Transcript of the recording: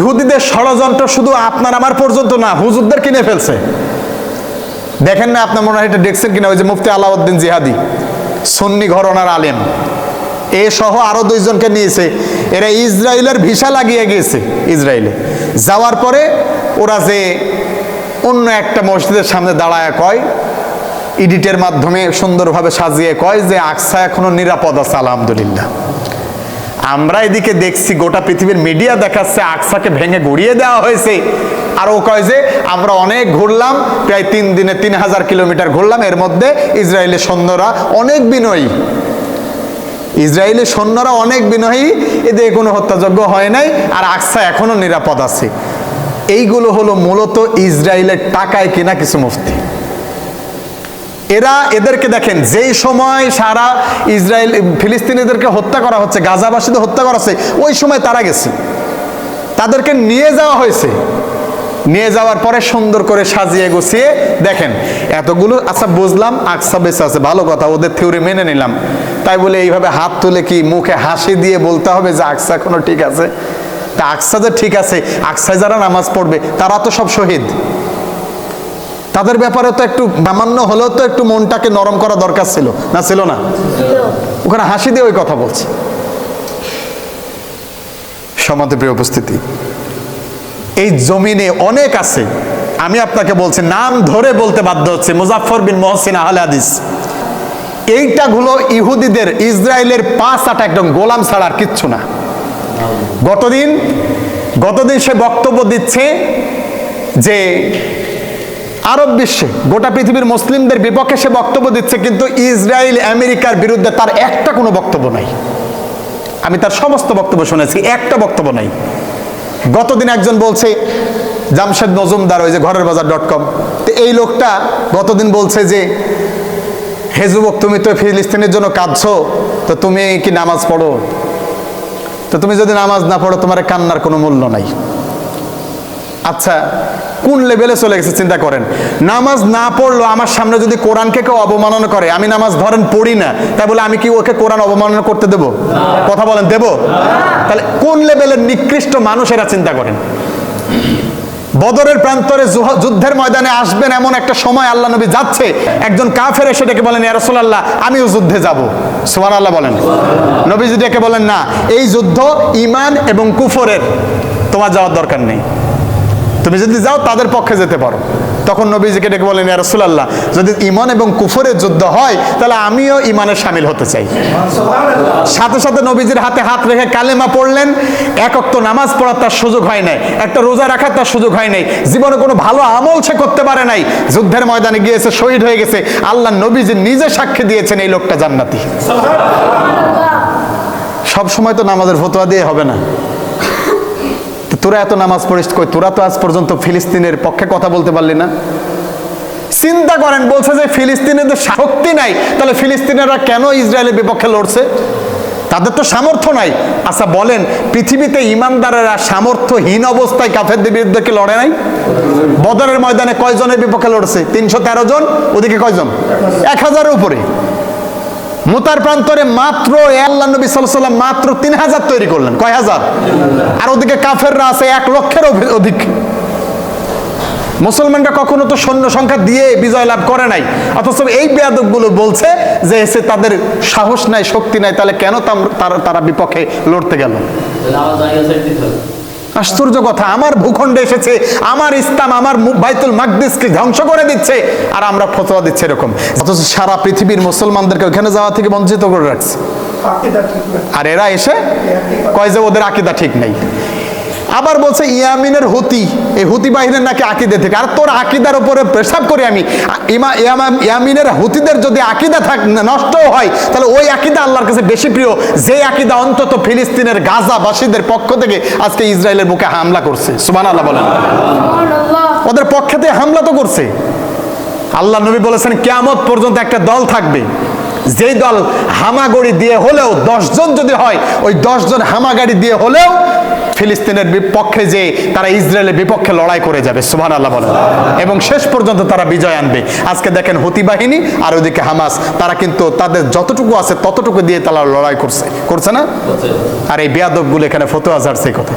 ইহুদিদের ষড়যন্ত্র শুধু আপনার আমার পর্যন্ত না, হুজুরদের কিনে ফেলছে। দেখেন না আপনার মনে হয় এটা দেখছেন কিনা? ওই যে মুফতি আলাউদ্দিন জিহাদি, সুন্নি ঘরনার আলেম। এ সহ আরও দুইজনকে নিয়েছে। এরা ইসরায়েলের ভিসা লাগিয়ে গিয়েছে ইসরায়েলে। যাওয়ার পরে ওরা যে অন্য একটা মসজিদের সামনে দাঁড়ায় কয় ইডিটের মাধ্যমে সুন্দরভাবে সাজিয়ে কয় যে আকসা এখনও নিরাপদ আছে, আলহামদুলিল্লাহ। আমরা এদিকে দেখছি গোটা পৃথিবীর মিডিয়া দেখাচ্ছে আকসাকে ভেঙে গুড়িয়ে দেওয়া হয়েছে। আর ও কয় যে, আমরা অনেক ঘুরলাম, প্রায় তিন দিনে তিন হাজার কিলোমিটার ঘুরলাম। এর মধ্যে ইসরায়েলের সৈন্যরা অনেক বিনয়ী। ইসরায়েলের সৈন্যরা অনেক বিনয়ী এদের কোনো হত্যাযজ্ঞ হয় নাই, আর আকসা এখনও নিরাপদ আছে। এইগুলো হলো মূলত ইসরায়েলের টাকায় কিনা কিছু মুফতি। এরা এদেরকে দেখেন, যেই সময় সারা ইসরায়েল, ফিলিস্তিনিদেরকে হত্যা করা হচ্ছে, গাজাবাসীদের হত্যা করা হচ্ছে, ওই সময় তারা গেছে। তাদেরকে নিয়ে যাওয়া হয়েছে। নিয়ে যাওয়ার পরে সুন্দর করে সাজিয়ে গুছিয়ে দেখেন, এতগুলো আচ্ছা বুঝলাম, আকসা বেঁচে আছে, ভালো কথা, ওদের থিওরি মেনে নিলাম। তাই বলে এইভাবে হাত তুলে কি মুখে হাসি দিয়ে বলতে হবে যে আকসা এখনও ঠিক আছে? তা আকসা যে ঠিক আছে, আকসায় যারা নামাজ পড়বে, তারা তো সব শহীদ। তাদের ব্যাপারে তো একটু সামান্য হলেও তো একটু মনটাকে নরম করা দরকার ছিল। না ছিল না? ওখানে হাসি দিয়ে ওই কথা বলছে। সমাজে প্রিয় উপস্থিতি, এই জমিনে অনেক আছে। আমি আপনাকে বলছি, নাম ধরে বলতে বাধ্য হচ্ছে মুজাফর বিন মহসিন আহলে হাদিস এইটাগুলো ইহুদিদের, ইসরায়েলের পাঁচ আটা একদম গোলাম ছাড়া আর কিচ্ছু না। গতদিন গতদিন সে বক্তব্য দিচ্ছে যে আরব বিশ্বে গোটা পৃথিবীর মুসলিমদের বিপক্ষে সে বক্তব্য দিচ্ছে, কিন্তু ইসরায়েল, আমেরিকার বিরুদ্ধে তার একটা কোনো বক্তব্য নাই। আমি তার সমস্ত বক্তব্য শুনেছি, একটা বক্তব্য নাই। গতদিন একজন বলছে, জামশেদ নজুমদার, ওই যে ঘরের বাজার ডট কম, তো এই লোকটা গতদিন বলছে যে, হে যুবক, তুমি তো ফিলিস্তিনের জন্য কাঁদছো, তো তুমি কি নামাজ পড়ো? তো তুমি যদি নামাজ না পড়ো, তোমার কান্নার কোনো মূল্য নাই। আচ্ছা কোন লেভেলে চলে গেছে চিন্তা করেন? নামাজ না পড়ল আমার সামনে যদি কোরআনকে কেউ অবমাননা করে, আমি নামাজ ধরেন পড়ি না, তাই বলে আমি কি ওকে কোরআন অবমাননা করতে দেব? কথা বলেন, দেব? তাহলে কোন লেভেলের নিকৃষ্ট মানুষেরা চিন্তা করেন? বদরের প্রান্তরে যুদ্ধের ময়দানে আসবেন এমন একটা সময় আল্লাহ নবী যাচ্ছে, একজন কাফের এসে ডেকে বলেন ইয়ারসোল্লাহ আমিও যুদ্ধে যাব। সুমান আল্লাহ বলেন। নবীজি ডেকে বলেন, না, এই যুদ্ধ ইমান এবং কুফরের, তোমার যাওয়ার দরকার নেই। তুমি যদি যাও তাদের পক্ষে যেতে পারো। তখন নবীজিকে ডেকে বলেন ইয়া রাসূলুল্লাহ যদি ইমান এবং কুফরের যুদ্ধ হয় তাহলে আমিও ইমানের সামিল হতে চাই। সাথে সাথে নবীজির হাতে হাত রেখে কালেমা পড়লেন। এক অক্ত নামাজ পড়ার তার সুযোগ হয় নাই একটা রোজা রাখার তার সুযোগ হয় নাই জীবনে কোনো ভালো আমল সে করতে পারে নাই। যুদ্ধের ময়দানে গিয়েছে শহীদ হয়ে গেছে। আল্লাহ নবীজি নিজে সাক্ষী দিয়েছেন এই লোকটা জান্নাতি। সব সময় তো নামাজের ফতোয়া দিয়ে হবে না। তো তোরা এত নামাজ পড়িস কই? তোরা তো আজ পর্যন্ত ফিলিস্তিনের পক্ষে কথা বলতে পারলি না। চিন্তা করেন, বলছে যে ফিলিস্তিনিদের শক্তি নাই, তাহলে ফিলিস্তিনিরা কেন ইসরায়েলের বিপক্ষে লড়ছে? তাদের তো সামর্থ্য নাই। আচ্ছা বলেন, পৃথিবীতে ইমানদারেরা সামর্থ্যহীন অবস্থায় কাফেরদের বিরুদ্ধে কি লড়ে নাই? বদরের ময়দানে কয়জনের বিপক্ষে লড়ছে? তিনশো তেরো জন, ওদিকে কয়জন? এক হাজারের উপরে। মোতার প্রান্তরে মাত্র আল্লাহ নবী সাল্লাম মাত্র তিন হাজার তৈরি করলেন। কয় হাজার আর ওদিকে কাফেররা আছে এক লক্ষের অধিক। মুসলমানরা কখনো তো সৈন্য সংখ্যা দিয়ে বিজয় লাভ করে নাই। অথচ এই বেয়াদকগুলো বলছে যে এসে তাদের সাহস নাই, শক্তি নাই, তাহলে কেন তারা বিপক্ষে লড়তে গেল? আশ্চর্য কথা আমার ভূখণ্ড এসেছে আমার ইসলাম আমার বাইতুল মাকদিসকে ধ্বংস করে দিচ্ছে আর আমরা ফতোয়া দিচ্ছে এরকম। অথচ সারা পৃথিবীর মুসলমানদেরকে ওখানে যাওয়া থেকে বঞ্চিত করে রাখছে। আর এরা এসে কয় যে ওদের আকিদা ঠিক নেই। আবার বলছে ইয়ামিনের হুতি। এই হুতি বাহিনীর নাকি আকিদে থেকে। আর তোর আকিদার উপরে পেশাব করি আমি। ইমা ইয়ামিনের হুতিদের যদি আকিদা থাক নষ্ট হয় তাহলে ওই আকিদা আল্লাহর কাছে বেশি প্রিয়। যে আকিদা অন্তত ফিলিস্তিনের গাজাবাসীদের পক্ষ থেকে আজকে ইসরায়েলের বুকে হামলা করছে। সুবান আল্লাহ বলেন ওদের পক্ষেতে হামলা তো করছে। আল্লাহ নবী বলেছেন কেয়ামত পর্যন্ত একটা দল থাকবে। যেই দল হামাগড়ি দিয়ে হলেও দশজন যদি হয়, ওই দশজন হামাগাড়ি দিয়ে হলেও ফিলিস্তিনের বিপক্ষে যে তারা ইসরায়েলের বিপক্ষে লড়াই করে যাবে সুবহান আল্লাহ বলেন। এবং শেষ পর্যন্ত তারা বিজয় আনবে। আজকে দেখেন হুতি বাহিনী আর ওদিকে হামাস, তারা কিন্তু তাদের যতটুকু আছে ততটুকু দিয়ে তারা লড়াই করছে। করছে না? আর এই বেয়াদবগুলো এখানে ফতোয়া এই কথা।